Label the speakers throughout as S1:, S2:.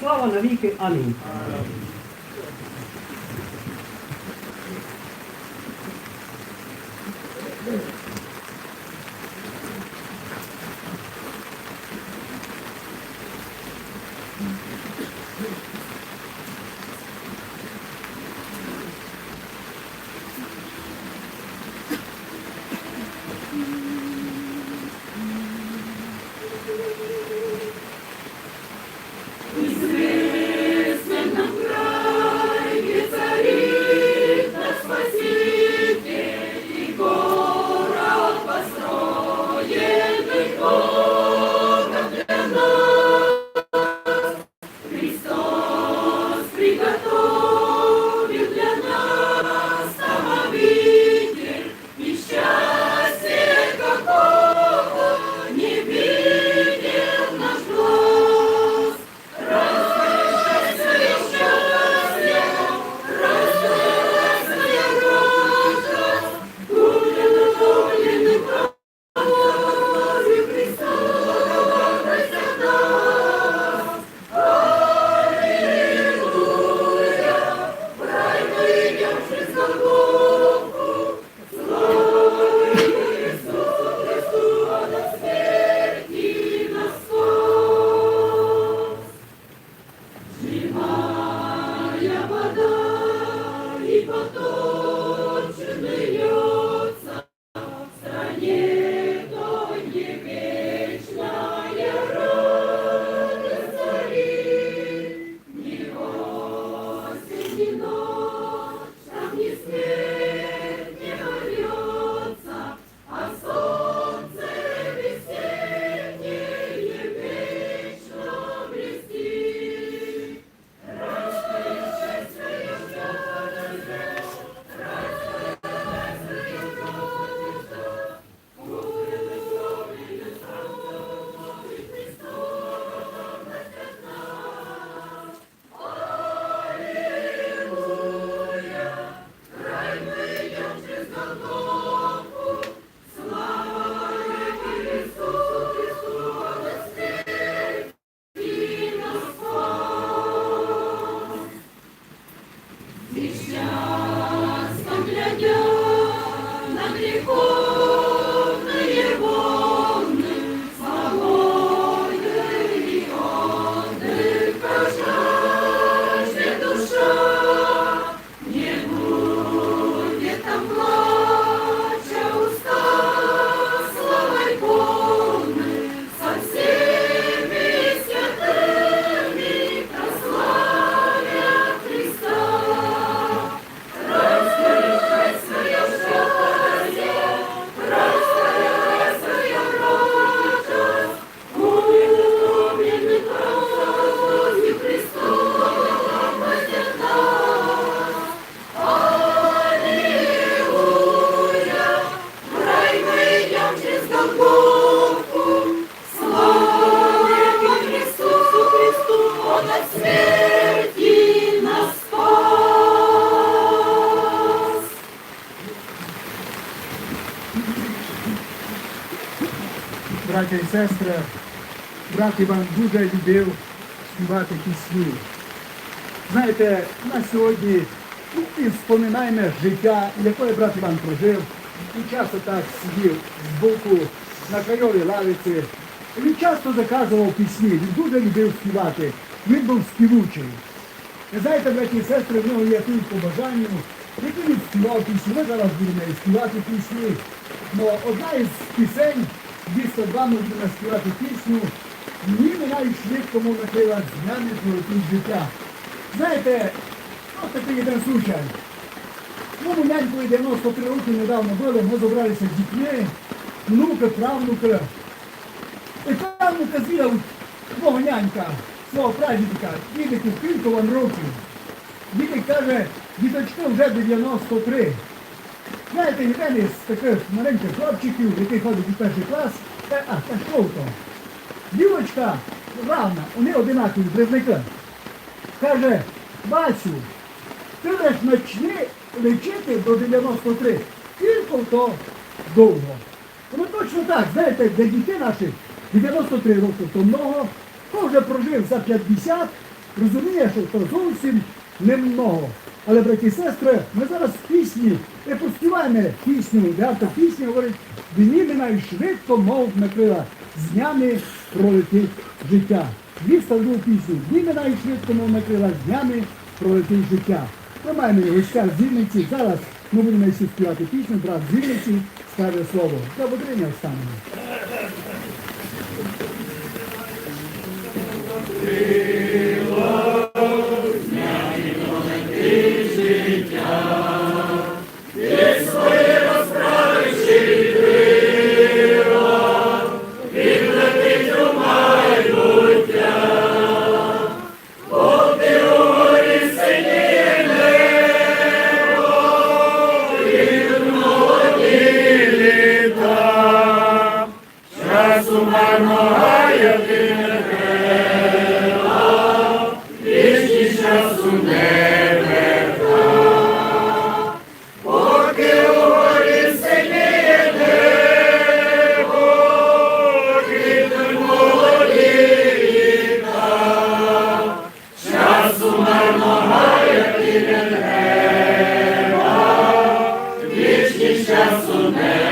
S1: Слава навіки. Амінь. Cristiano.
S2: Браття і сестри, брат Іван дуже любив співати пісні. Знаєте, на сьогодні і споминаємо життя, яке брат Іван прожив. І часто так сидів збоку на кайовій лавиці. Він часто заказував пісні, він дуже любив співати. Він був співучий. Ви знаєте, браті і сестри, в нього є тут по бажанню, який він співав пісні. Ми зараз будемо і співати пісні. Но одна із пісень, 202 ми будемо співати пісню, «Дні минають швидко, мов накрила днями пролетить життя. Знаєте, ось такий один случай. Моєму нянькові 93 роки недавно було, ми зібралися з дітьми, внуки, правнуки. І правнука звів мого нянька, свого прадідка, дідику кілька вам років. Дідик каже, діточки вже 93. Знаєте, і мене з таких маленьких хлопчиків, який ходить у перший клас, а, та то? Дівочка равна, вони одинакові близники. Каже, Бацю, ти лиш почни лечити до 93, тільки то довго. Ну точно так, знаєте, для дітей наших 93 роки то много, хто вже прожив за 50,
S1: розуміє, що то зовсім немного. Але, браті і сестри, ми зараз пісні, ми поспіваємо пісню, де автор пісні говорить, дні минають швидко, мов на крила, з днями пролетить життя. Він другу пісню, дні минають швидко, мов на крила, з днями пролетить життя. Ми маємо гостя з. Зараз ми будемо всі співати пісню, брат з Вінниці слово. Amen. Віча суне.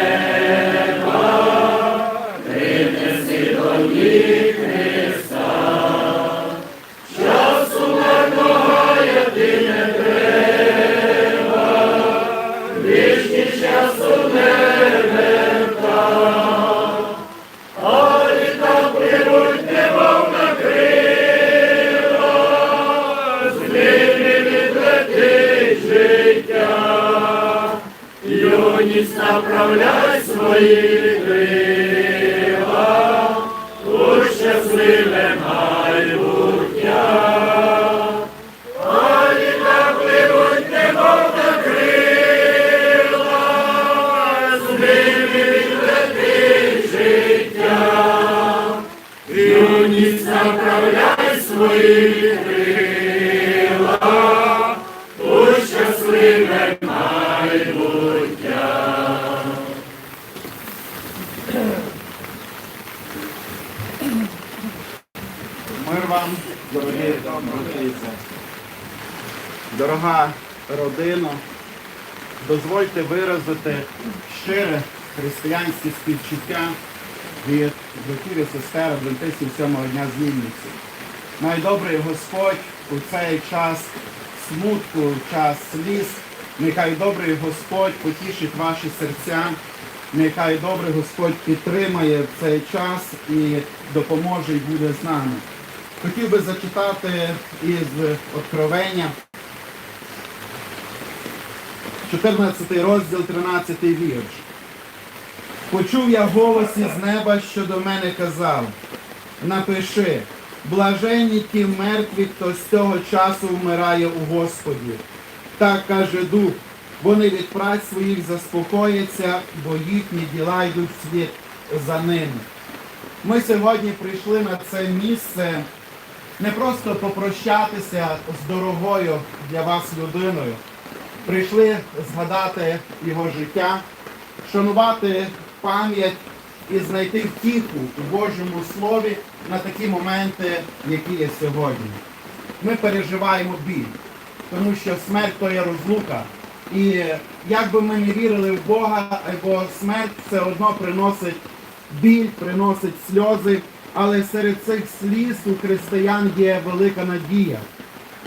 S1: встанемо.
S3: Юність направляй свої крила у щасливе майбуття. А літа пливуть немов на крила, з ними життя. Юність направляй свої
S4: Мир вам, дорогі брати. Дорога родина, дозвольте виразити щире християнське співчуття від братів і сестер адвентистів сьомого дня з. Найдобрий Господь у цей час смутку, час сліз, нехай добрий Господь потішить ваші серця, нехай добрий Господь підтримає цей час і допоможе і буде з нами. Хотів би зачитати із Откровення, 14 розділ, 13 вірш. Почув я голос із неба, що до мене казав, напиши, блаженні ті мертві, хто з цього часу вмирає у Господі. Так каже Дух, вони від праць своїх заспокояться, бо їхні діла йдуть вслід за ними. Ми сьогодні прийшли на це місце не просто попрощатися з дорогою для вас людиною. Прийшли згадати його життя, шанувати пам'ять і знайти втіху у Божому Слові на такі моменти, які є сьогодні. Ми переживаємо біль, тому що смерть то є розлука, І як би ми не вірили в Бога, або смерть все одно приносить біль, приносить сльози, але серед цих сліз у християн є велика надія.